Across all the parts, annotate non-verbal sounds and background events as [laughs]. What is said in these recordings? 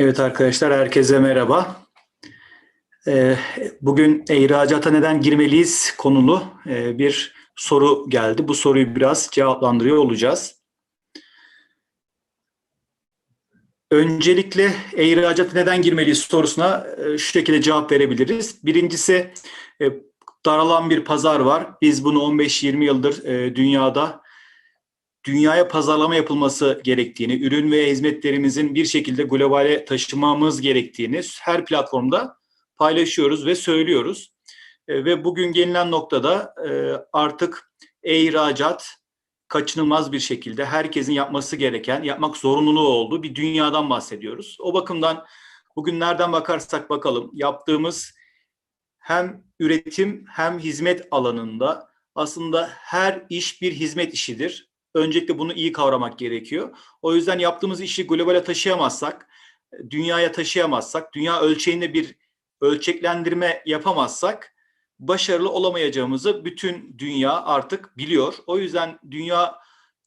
Evet arkadaşlar herkese merhaba. Ee, Bugün ihracata neden girmeliyiz konulu e, bir soru geldi. Bu soruyu biraz cevaplandırıyor olacağız. Öncelikle ihracata neden girmeliyiz sorusuna e, şu şekilde cevap verebiliriz. Birincisi e, daralan bir pazar var. Biz bunu 15-20 yıldır dünyada dünyaya pazarlama yapılması gerektiğini, ürün ve hizmetlerimizin bir şekilde globale taşımamız gerektiğini her platformda paylaşıyoruz ve söylüyoruz. E, ve bugün gelinen noktada e, artık e-ihracat kaçınılmaz bir şekilde herkesin yapması gereken, yapmak zorunluluğu olduğu bir dünyadan bahsediyoruz. O bakımdan bugün nereden bakarsak bakalım yaptığımız hem üretim hem hizmet alanında aslında her iş bir hizmet işidir. Öncelikle bunu iyi kavramak gerekiyor. O yüzden yaptığımız işi globale taşıyamazsak, dünyaya taşıyamazsak, dünya ölçeğinde bir ölçeklendirme yapamazsak başarılı olamayacağımızı bütün dünya artık biliyor. O yüzden dünya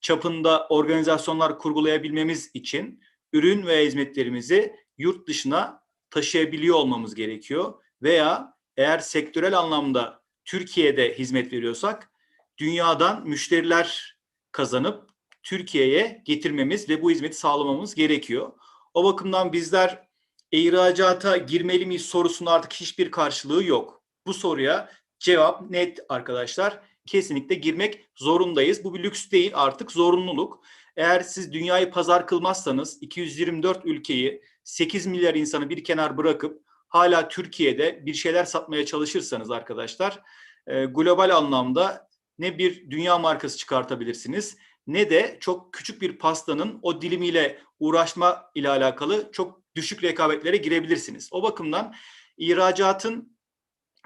çapında organizasyonlar kurgulayabilmemiz için ürün ve hizmetlerimizi yurt dışına taşıyabiliyor olmamız gerekiyor. Veya eğer sektörel anlamda Türkiye'de hizmet veriyorsak dünyadan müşteriler kazanıp Türkiye'ye getirmemiz ve bu hizmeti sağlamamız gerekiyor. O bakımdan bizler ihracata girmeli miyiz sorusunda artık hiçbir karşılığı yok. Bu soruya cevap net arkadaşlar. Kesinlikle girmek zorundayız. Bu bir lüks değil artık zorunluluk. Eğer siz dünyayı pazar kılmazsanız 224 ülkeyi 8 milyar insanı bir kenar bırakıp hala Türkiye'de bir şeyler satmaya çalışırsanız arkadaşlar e, global anlamda ne bir dünya markası çıkartabilirsiniz ne de çok küçük bir pastanın o dilimiyle uğraşma ile alakalı çok düşük rekabetlere girebilirsiniz. O bakımdan ihracatın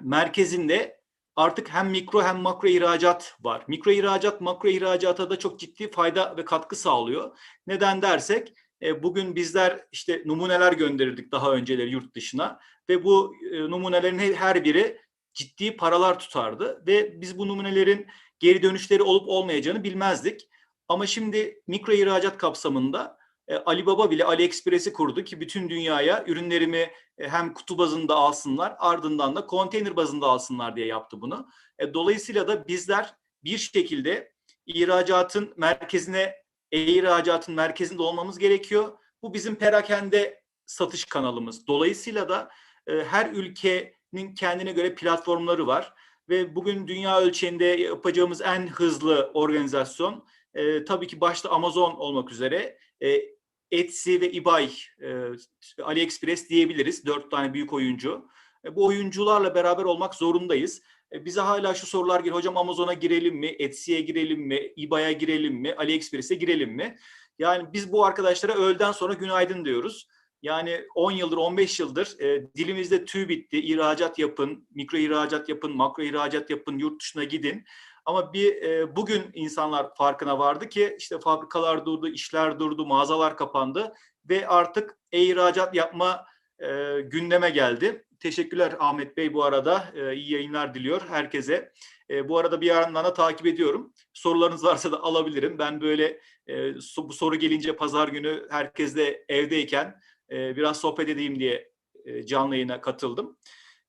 merkezinde artık hem mikro hem makro ihracat var. Mikro ihracat makro ihracata da çok ciddi fayda ve katkı sağlıyor. Neden dersek e, bugün bizler işte numuneler gönderirdik daha önceleri yurt dışına ve bu e, numunelerin her biri ciddi paralar tutardı ve biz bu numunelerin geri dönüşleri olup olmayacağını bilmezdik. Ama şimdi mikro ihracat kapsamında e, Alibaba bile AliExpress'i kurdu ki bütün dünyaya ürünlerimi e, hem kutu bazında alsınlar ardından da konteyner bazında alsınlar diye yaptı bunu. E, dolayısıyla da bizler bir şekilde ihracatın merkezine, e-ihracatın merkezinde olmamız gerekiyor. Bu bizim perakende satış kanalımız. Dolayısıyla da e, her ülkenin kendine göre platformları var ve bugün dünya ölçeğinde yapacağımız en hızlı organizasyon e, tabii ki başta Amazon olmak üzere e, Etsy ve eBay, e, AliExpress diyebiliriz. Dört tane büyük oyuncu. E, bu oyuncularla beraber olmak zorundayız. E, bize hala şu sorular geliyor. Hocam Amazon'a girelim mi? Etsy'ye girelim mi? eBay'a girelim mi? AliExpress'e girelim mi? Yani biz bu arkadaşlara öğleden sonra günaydın diyoruz. Yani 10 yıldır, 15 yıldır e, dilimizde tüy bitti. İhracat yapın, mikro ihracat yapın, makro ihracat yapın, yurt dışına gidin. Ama bir e, bugün insanlar farkına vardı ki işte fabrikalar durdu, işler durdu, mağazalar kapandı ve artık e-ihracat yapma e, gündeme geldi. Teşekkürler Ahmet Bey bu arada. E, iyi yayınlar diliyor herkese. E, bu arada bir yandan da takip ediyorum. Sorularınız varsa da alabilirim. Ben böyle e, bu soru gelince pazar günü herkes de evdeyken e, biraz sohbet edeyim diye e, canlı yayına katıldım.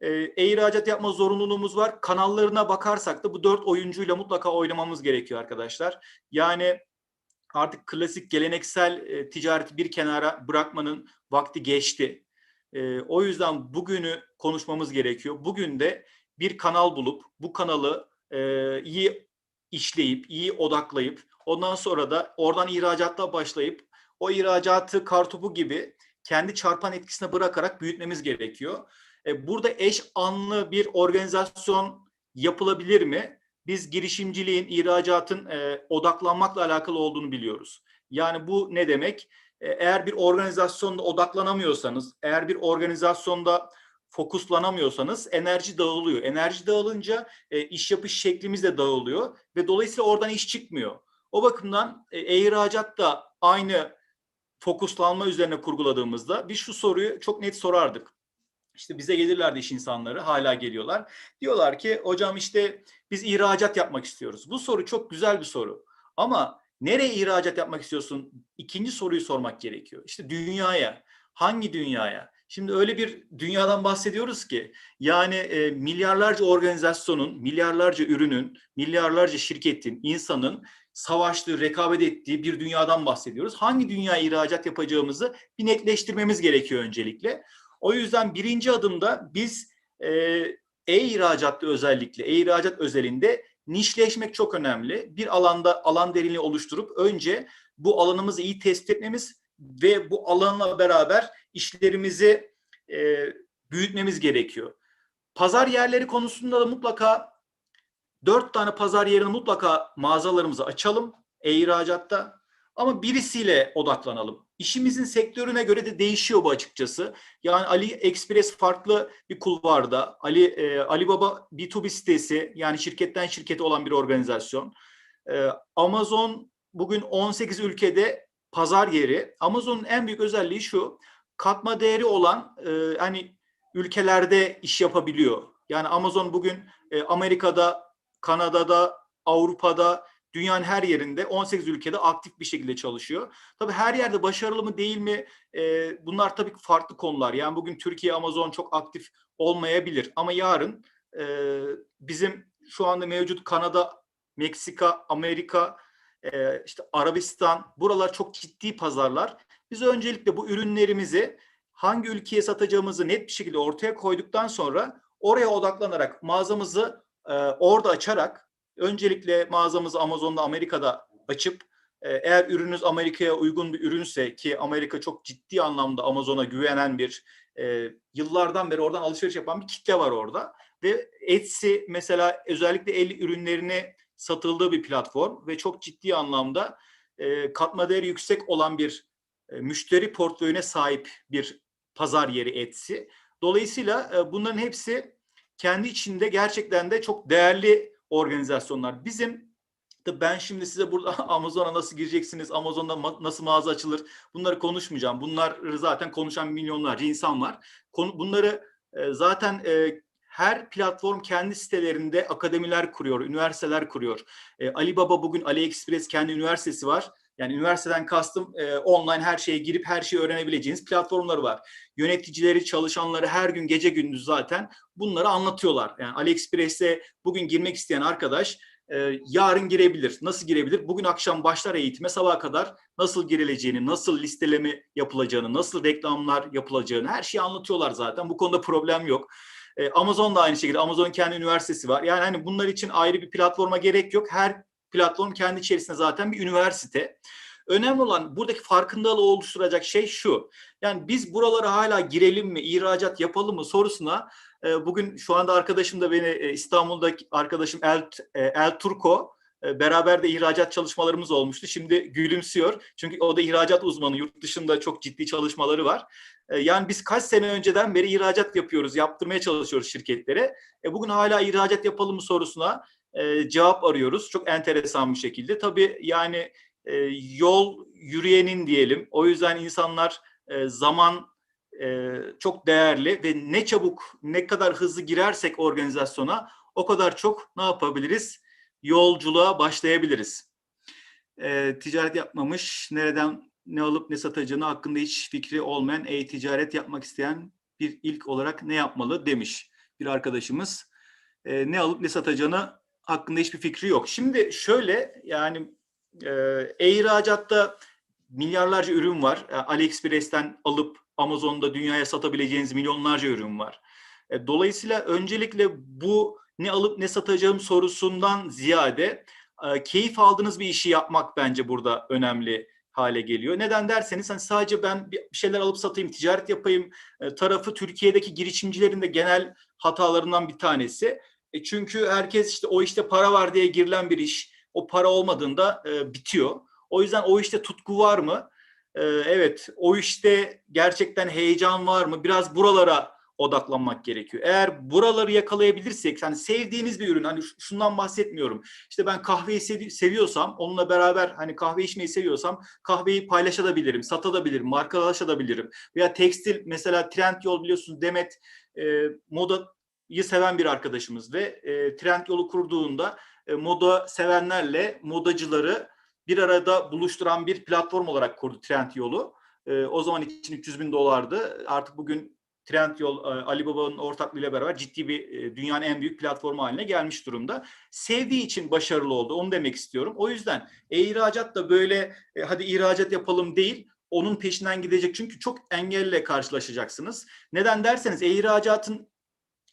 E, e-ihracat yapma zorunluluğumuz var. Kanallarına bakarsak da bu dört oyuncuyla mutlaka oynamamız gerekiyor arkadaşlar. Yani artık klasik geleneksel e, ticareti bir kenara bırakmanın vakti geçti. O yüzden bugünü konuşmamız gerekiyor. Bugün de bir kanal bulup bu kanalı iyi işleyip, iyi odaklayıp ondan sonra da oradan ihracatta başlayıp o ihracatı kartopu gibi kendi çarpan etkisine bırakarak büyütmemiz gerekiyor. E, burada eş anlı bir organizasyon yapılabilir mi? Biz girişimciliğin, ihracatın e, odaklanmakla alakalı olduğunu biliyoruz. Yani bu ne demek? E, eğer bir organizasyonda odaklanamıyorsanız, eğer bir organizasyonda fokuslanamıyorsanız enerji dağılıyor. Enerji dağılınca e, iş yapış şeklimiz de dağılıyor ve dolayısıyla oradan iş çıkmıyor. O bakımdan e, ihracat da aynı fokuslanma üzerine kurguladığımızda biz şu soruyu çok net sorardık. İşte bize gelirlerdi iş insanları, hala geliyorlar. Diyorlar ki hocam işte biz ihracat yapmak istiyoruz. Bu soru çok güzel bir soru. Ama nereye ihracat yapmak istiyorsun? İkinci soruyu sormak gerekiyor. İşte dünyaya. Hangi dünyaya? Şimdi öyle bir dünyadan bahsediyoruz ki yani e, milyarlarca organizasyonun, milyarlarca ürünün, milyarlarca şirketin, insanın savaştığı, rekabet ettiği bir dünyadan bahsediyoruz. Hangi dünyaya ihracat yapacağımızı bir netleştirmemiz gerekiyor öncelikle. O yüzden birinci adımda biz e, e-ihracatta özellikle, e-ihracat özelinde nişleşmek çok önemli. Bir alanda alan derinliği oluşturup önce bu alanımızı iyi tespit etmemiz ve bu alanla beraber işlerimizi e, büyütmemiz gerekiyor. Pazar yerleri konusunda da mutlaka dört tane pazar yerini mutlaka mağazalarımızı açalım e-ihracatta ama birisiyle odaklanalım. İşimizin sektörüne göre de değişiyor bu açıkçası. Yani Ali Express farklı bir kulvarda, Ali e, Alibaba B2B sitesi yani şirketten şirkete olan bir organizasyon. E, Amazon bugün 18 ülkede pazar yeri. Amazon'un en büyük özelliği şu. Katma değeri olan e, hani ülkelerde iş yapabiliyor. Yani Amazon bugün e, Amerika'da, Kanada'da, Avrupa'da, dünyanın her yerinde 18 ülkede aktif bir şekilde çalışıyor. Tabii her yerde başarılı mı değil mi? E, bunlar tabii farklı konular. Yani bugün Türkiye Amazon çok aktif olmayabilir ama yarın e, bizim şu anda mevcut Kanada, Meksika, Amerika, e, işte Arabistan buralar çok ciddi pazarlar. Biz öncelikle bu ürünlerimizi hangi ülkeye satacağımızı net bir şekilde ortaya koyduktan sonra oraya odaklanarak mağazamızı e, orada açarak öncelikle mağazamızı Amazon'da Amerika'da açıp e, eğer ürününüz Amerika'ya uygun bir ürünse ki Amerika çok ciddi anlamda Amazon'a güvenen bir e, yıllardan beri oradan alışveriş yapan bir kitle var orada ve Etsy mesela özellikle el ürünlerini satıldığı bir platform ve çok ciddi anlamda e, katma değeri yüksek olan bir e, müşteri portföyüne sahip bir pazar yeri Etsy. Dolayısıyla e, bunların hepsi kendi içinde gerçekten de çok değerli organizasyonlar. Bizim de ben şimdi size burada [laughs] Amazon'a nasıl gireceksiniz, Amazon'da ma- nasıl mağaza açılır bunları konuşmayacağım. Bunlar zaten konuşan milyonlarca insan var. Konu, bunları e, zaten e, her platform kendi sitelerinde akademiler kuruyor, üniversiteler kuruyor. E, Alibaba bugün AliExpress kendi üniversitesi var. Yani üniversiteden kastım e, online her şeye girip her şeyi öğrenebileceğiniz platformları var. Yöneticileri, çalışanları her gün gece gündüz zaten bunları anlatıyorlar. Yani AliExpress'e bugün girmek isteyen arkadaş e, yarın girebilir. Nasıl girebilir? Bugün akşam başlar eğitime sabaha kadar nasıl girileceğini, nasıl listeleme yapılacağını, nasıl reklamlar yapılacağını her şeyi anlatıyorlar zaten. Bu konuda problem yok. E, Amazon da aynı şekilde. Amazon kendi üniversitesi var. Yani hani bunlar için ayrı bir platforma gerek yok. Her platform kendi içerisinde zaten bir üniversite. Önemli olan buradaki farkındalığı oluşturacak şey şu. Yani biz buralara hala girelim mi, ihracat yapalım mı sorusuna e, bugün şu anda arkadaşım da beni e, İstanbul'daki arkadaşım El, e, El Turco e, beraber de ihracat çalışmalarımız olmuştu. Şimdi gülümsüyor. Çünkü o da ihracat uzmanı. Yurt dışında çok ciddi çalışmaları var. Yani biz kaç sene önceden beri ihracat yapıyoruz, yaptırmaya çalışıyoruz şirketlere. E, bugün hala ihracat yapalım mı sorusuna e, cevap arıyoruz. Çok enteresan bir şekilde. Tabii yani e, yol yürüyenin diyelim. O yüzden insanlar e, zaman çok değerli ve ne çabuk, ne kadar hızlı girersek organizasyona o kadar çok ne yapabiliriz? Yolculuğa başlayabiliriz. Ticaret yapmamış, nereden ne alıp ne satacağını hakkında hiç fikri olmayan e-ticaret yapmak isteyen bir ilk olarak ne yapmalı demiş bir arkadaşımız. Ne alıp ne satacağını hakkında hiçbir fikri yok. Şimdi şöyle yani e, e-ihracatta milyarlarca ürün var. E, AliExpress'ten alıp Amazon'da dünyaya satabileceğiniz milyonlarca ürün var. E, dolayısıyla öncelikle bu ne alıp ne satacağım sorusundan ziyade e, keyif aldığınız bir işi yapmak bence burada önemli hale geliyor. Neden derseniz hani sadece ben bir şeyler alıp satayım, ticaret yapayım e, tarafı Türkiye'deki girişimcilerin de genel hatalarından bir tanesi. E çünkü herkes işte o işte para var diye girilen bir iş, o para olmadığında e, bitiyor. O yüzden o işte tutku var mı? E, evet, o işte gerçekten heyecan var mı? Biraz buralara odaklanmak gerekiyor. Eğer buraları yakalayabilirsek, hani sevdiğiniz bir ürün, hani şundan bahsetmiyorum. İşte ben kahveyi sevi- seviyorsam, onunla beraber hani kahve içmeyi seviyorsam kahveyi paylaşabilirim, satabilirim, markalaşabilirim. Veya tekstil mesela Trendyol biliyorsunuz Demet e, modayı seven bir arkadaşımız ve e, Trendyol'u kurduğunda e, moda sevenlerle modacıları bir arada buluşturan bir platform olarak kurdu Trendyol'u. E, o zaman için 300 bin dolardı. Artık bugün Trendyol, e, Alibaba'nın ortaklığıyla beraber ciddi bir e, dünyanın en büyük platformu haline gelmiş durumda. Sevdiği için başarılı oldu. Onu demek istiyorum. O yüzden e-ihracat da böyle e, hadi ihracat yapalım değil onun peşinden gidecek. Çünkü çok engelle karşılaşacaksınız. Neden derseniz e-ihracatın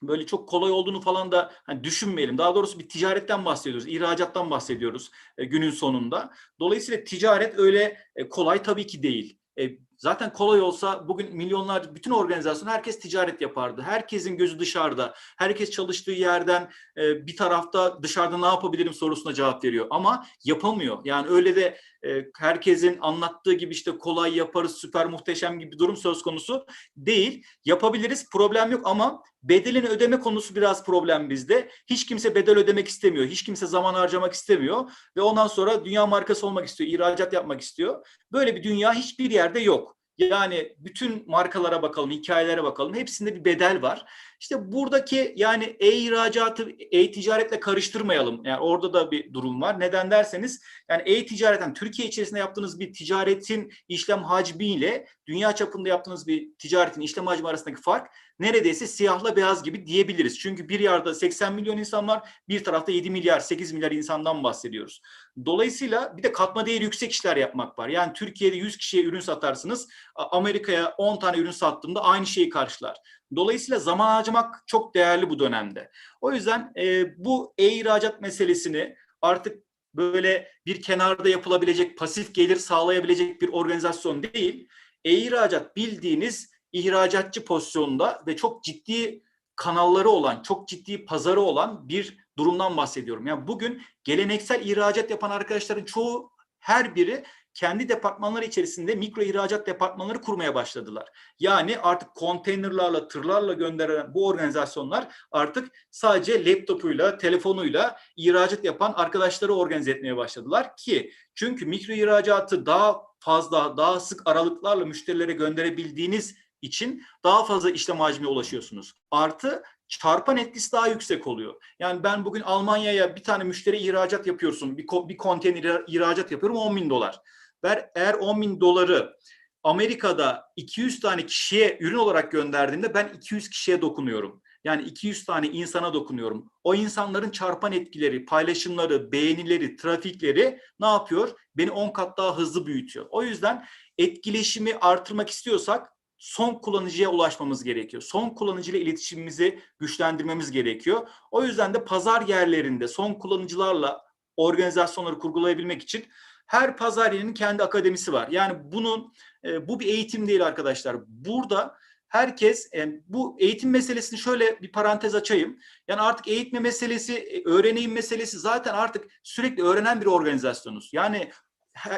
böyle çok kolay olduğunu falan da hani düşünmeyelim. Daha doğrusu bir ticaretten bahsediyoruz, ihracattan bahsediyoruz e, günün sonunda. Dolayısıyla ticaret öyle e, kolay tabii ki değil. E, zaten kolay olsa bugün milyonlar, bütün organizasyon herkes ticaret yapardı. Herkesin gözü dışarıda. Herkes çalıştığı yerden e, bir tarafta dışarıda ne yapabilirim sorusuna cevap veriyor. Ama yapamıyor. Yani öyle de e, herkesin anlattığı gibi işte kolay yaparız, süper muhteşem gibi bir durum söz konusu değil. Yapabiliriz, problem yok ama bedelini ödeme konusu biraz problem bizde. Hiç kimse bedel ödemek istemiyor. Hiç kimse zaman harcamak istemiyor. Ve ondan sonra dünya markası olmak istiyor, ihracat yapmak istiyor. Böyle bir dünya hiçbir yerde yok. Yani bütün markalara bakalım, hikayelere bakalım. Hepsinde bir bedel var. İşte buradaki yani e-ihracatı e-ticaretle karıştırmayalım. Yani orada da bir durum var. Neden derseniz yani e-ticaretten Türkiye içerisinde yaptığınız bir ticaretin işlem hacmiyle dünya çapında yaptığınız bir ticaretin işlem hacmi arasındaki fark neredeyse siyahla beyaz gibi diyebiliriz. Çünkü bir yerde 80 milyon insan var, bir tarafta 7 milyar, 8 milyar insandan bahsediyoruz. Dolayısıyla bir de katma değeri yüksek işler yapmak var. Yani Türkiye'de 100 kişiye ürün satarsınız, Amerika'ya 10 tane ürün sattığımda aynı şeyi karşılar. Dolayısıyla zaman harcamak çok değerli bu dönemde. O yüzden e, bu e-ihracat meselesini artık böyle bir kenarda yapılabilecek, pasif gelir sağlayabilecek bir organizasyon değil. E-ihracat bildiğiniz ihracatçı pozisyonunda ve çok ciddi kanalları olan, çok ciddi pazarı olan bir durumdan bahsediyorum. Yani bugün geleneksel ihracat yapan arkadaşların çoğu her biri kendi departmanları içerisinde mikro ihracat departmanları kurmaya başladılar. Yani artık konteynerlarla, tırlarla gönderen bu organizasyonlar artık sadece laptopuyla, telefonuyla ihracat yapan arkadaşları organize etmeye başladılar ki çünkü mikro ihracatı daha fazla, daha sık aralıklarla müşterilere gönderebildiğiniz için daha fazla işlem hacmine ulaşıyorsunuz. Artı çarpan etkisi daha yüksek oluyor. Yani ben bugün Almanya'ya bir tane müşteri ihracat yapıyorsun, bir, bir konteyner ihracat yapıyorum 10 bin dolar. Ben eğer 10 bin doları Amerika'da 200 tane kişiye ürün olarak gönderdiğimde ben 200 kişiye dokunuyorum. Yani 200 tane insana dokunuyorum. O insanların çarpan etkileri, paylaşımları, beğenileri, trafikleri ne yapıyor? Beni 10 kat daha hızlı büyütüyor. O yüzden etkileşimi artırmak istiyorsak son kullanıcıya ulaşmamız gerekiyor. Son kullanıcıyla iletişimimizi güçlendirmemiz gerekiyor. O yüzden de pazar yerlerinde son kullanıcılarla organizasyonları kurgulayabilmek için her pazar yerinin kendi akademisi var. Yani bunun e, bu bir eğitim değil arkadaşlar. Burada herkes e, bu eğitim meselesini şöyle bir parantez açayım. Yani artık eğitme meselesi, e, öğreneyim meselesi zaten artık sürekli öğrenen bir organizasyonuz. Yani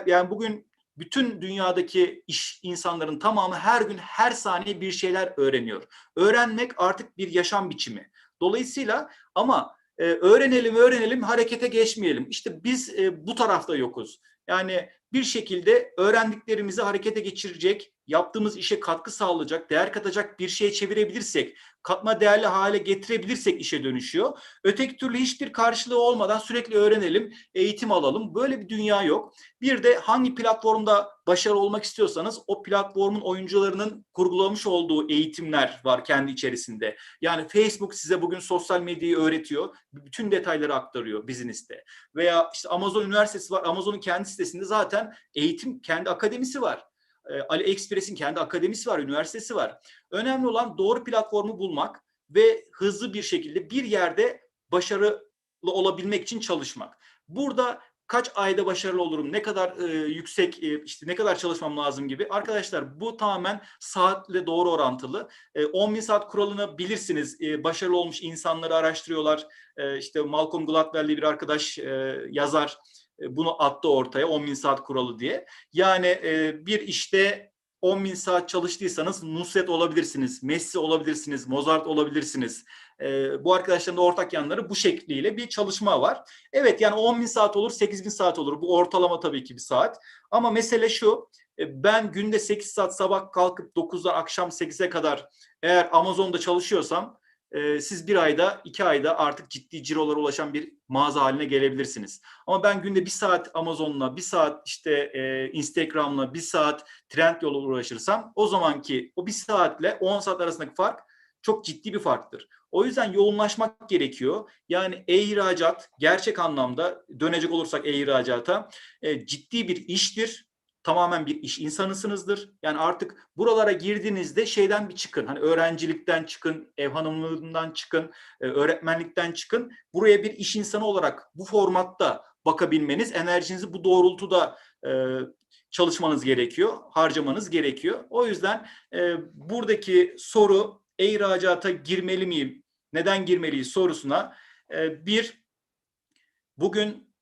yani bugün bütün dünyadaki iş insanların tamamı her gün her saniye bir şeyler öğreniyor. Öğrenmek artık bir yaşam biçimi. Dolayısıyla ama e, öğrenelim öğrenelim harekete geçmeyelim. İşte biz e, bu tarafta yokuz. Yani bir şekilde öğrendiklerimizi harekete geçirecek, yaptığımız işe katkı sağlayacak, değer katacak bir şeye çevirebilirsek, katma değerli hale getirebilirsek işe dönüşüyor. Öteki türlü hiçbir karşılığı olmadan sürekli öğrenelim, eğitim alalım. Böyle bir dünya yok. Bir de hangi platformda başarılı olmak istiyorsanız o platformun oyuncularının kurgulamış olduğu eğitimler var kendi içerisinde. Yani Facebook size bugün sosyal medyayı öğretiyor. Bütün detayları aktarıyor business'te. Veya işte Amazon Üniversitesi var. Amazon'un kendi sitesinde zaten eğitim kendi akademisi var. E, AliExpress'in kendi akademisi var, üniversitesi var. Önemli olan doğru platformu bulmak ve hızlı bir şekilde bir yerde başarılı olabilmek için çalışmak. Burada kaç ayda başarılı olurum, ne kadar e, yüksek, e, işte ne kadar çalışmam lazım gibi. Arkadaşlar bu tamamen saatle doğru orantılı. E, 10 bin saat kuralını bilirsiniz. E, başarılı olmuş insanları araştırıyorlar. E, işte Malcolm Gladwell'li bir arkadaş e, yazar e, bunu attı ortaya 10 bin saat kuralı diye. Yani e, bir işte 10 bin saat çalıştıysanız Nusret olabilirsiniz, Messi olabilirsiniz, Mozart olabilirsiniz. E, bu arkadaşların da ortak yanları bu şekliyle bir çalışma var. Evet yani 10 bin saat olur, 8 bin saat olur. Bu ortalama tabii ki bir saat. Ama mesele şu, ben günde 8 saat sabah kalkıp 9'dan akşam 8'e kadar eğer Amazon'da çalışıyorsam e, siz bir ayda, iki ayda artık ciddi cirolara ulaşan bir mağaza haline gelebilirsiniz. Ama ben günde bir saat Amazon'la, bir saat işte e, Instagram'la, bir saat Trendyol'la uğraşırsam o zamanki o bir saatle 10 saat arasındaki fark çok ciddi bir farktır. O yüzden yoğunlaşmak gerekiyor. Yani e-ihracat gerçek anlamda dönecek olursak e-ihracata e, ciddi bir iştir. Tamamen bir iş insanısınızdır. Yani artık buralara girdiğinizde şeyden bir çıkın. Hani öğrencilikten çıkın, ev hanımlığından çıkın, e, öğretmenlikten çıkın. Buraya bir iş insanı olarak bu formatta bakabilmeniz, enerjinizi bu doğrultuda e, çalışmanız gerekiyor, harcamanız gerekiyor. O yüzden e, buradaki soru e-ihracata girmeli miyim, neden girmeliyiz sorusuna e, bir, bugün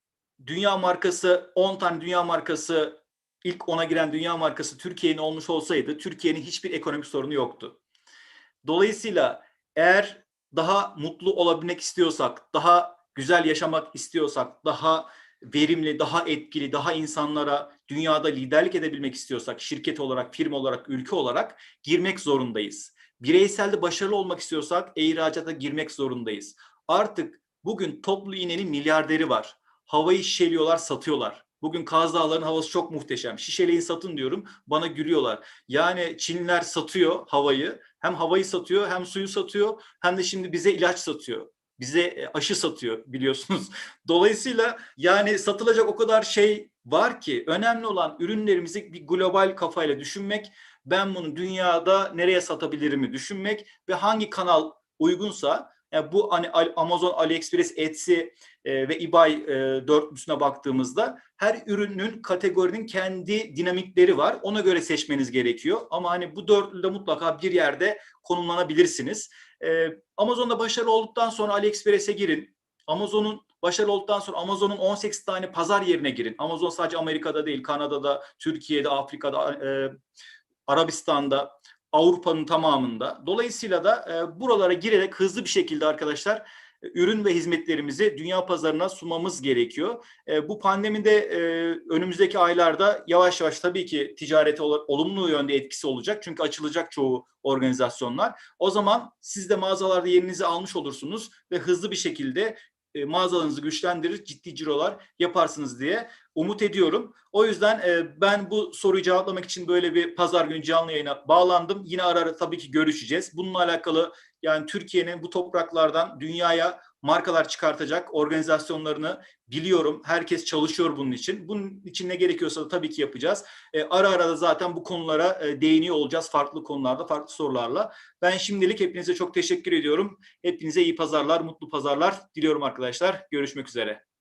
dünya markası 10 tane dünya markası ilk 10'a giren dünya markası Türkiye'nin olmuş olsaydı Türkiye'nin hiçbir ekonomik sorunu yoktu. Dolayısıyla eğer daha mutlu olabilmek istiyorsak, daha güzel yaşamak istiyorsak, daha verimli, daha etkili, daha insanlara dünyada liderlik edebilmek istiyorsak, şirket olarak, firma olarak, ülke olarak girmek zorundayız. Bireyselde başarılı olmak istiyorsak e-ihracata girmek zorundayız. Artık bugün toplu iğnenin milyarderi var. Havayı şişeliyorlar, satıyorlar. Bugün Kaz Dağları'nın havası çok muhteşem. Şişeleyin satın diyorum, bana gülüyorlar. Yani Çinliler satıyor havayı. Hem havayı satıyor, hem suyu satıyor, hem de şimdi bize ilaç satıyor. Bize aşı satıyor biliyorsunuz. [laughs] Dolayısıyla yani satılacak o kadar şey var ki önemli olan ürünlerimizi bir global kafayla düşünmek ben bunu dünyada nereye satabilirimi düşünmek ve hangi kanal uygunsa yani bu hani Amazon, AliExpress, Etsy e, ve eBay e, dörtlüsüne baktığımızda her ürünün kategorinin kendi dinamikleri var. Ona göre seçmeniz gerekiyor. Ama hani bu dörtlüde mutlaka bir yerde konumlanabilirsiniz. E, Amazon'da başarılı olduktan sonra AliExpress'e girin. Amazon'un başarılı olduktan sonra Amazon'un 18 tane pazar yerine girin. Amazon sadece Amerika'da değil, Kanada'da, Türkiye'de, Afrika'da, e, Arabistan'da, Avrupa'nın tamamında. Dolayısıyla da buralara girerek hızlı bir şekilde arkadaşlar ürün ve hizmetlerimizi dünya pazarına sunmamız gerekiyor. E, bu pandemide e, önümüzdeki aylarda yavaş yavaş tabii ki ticarete olumlu yönde etkisi olacak. Çünkü açılacak çoğu organizasyonlar. O zaman siz de mağazalarda yerinizi almış olursunuz ve hızlı bir şekilde e, mağazalarınızı güçlendirir, ciddi cirolar yaparsınız diye umut ediyorum. O yüzden e, ben bu soruyu cevaplamak için böyle bir pazar günü canlı yayına bağlandım. Yine ara ara tabii ki görüşeceğiz. Bununla alakalı yani Türkiye'nin bu topraklardan dünyaya markalar çıkartacak organizasyonlarını biliyorum. Herkes çalışıyor bunun için. Bunun için ne gerekiyorsa da tabii ki yapacağız. E, ara ara da zaten bu konulara e, değiniyor olacağız. Farklı konularda, farklı sorularla. Ben şimdilik hepinize çok teşekkür ediyorum. Hepinize iyi pazarlar, mutlu pazarlar diliyorum arkadaşlar. Görüşmek üzere.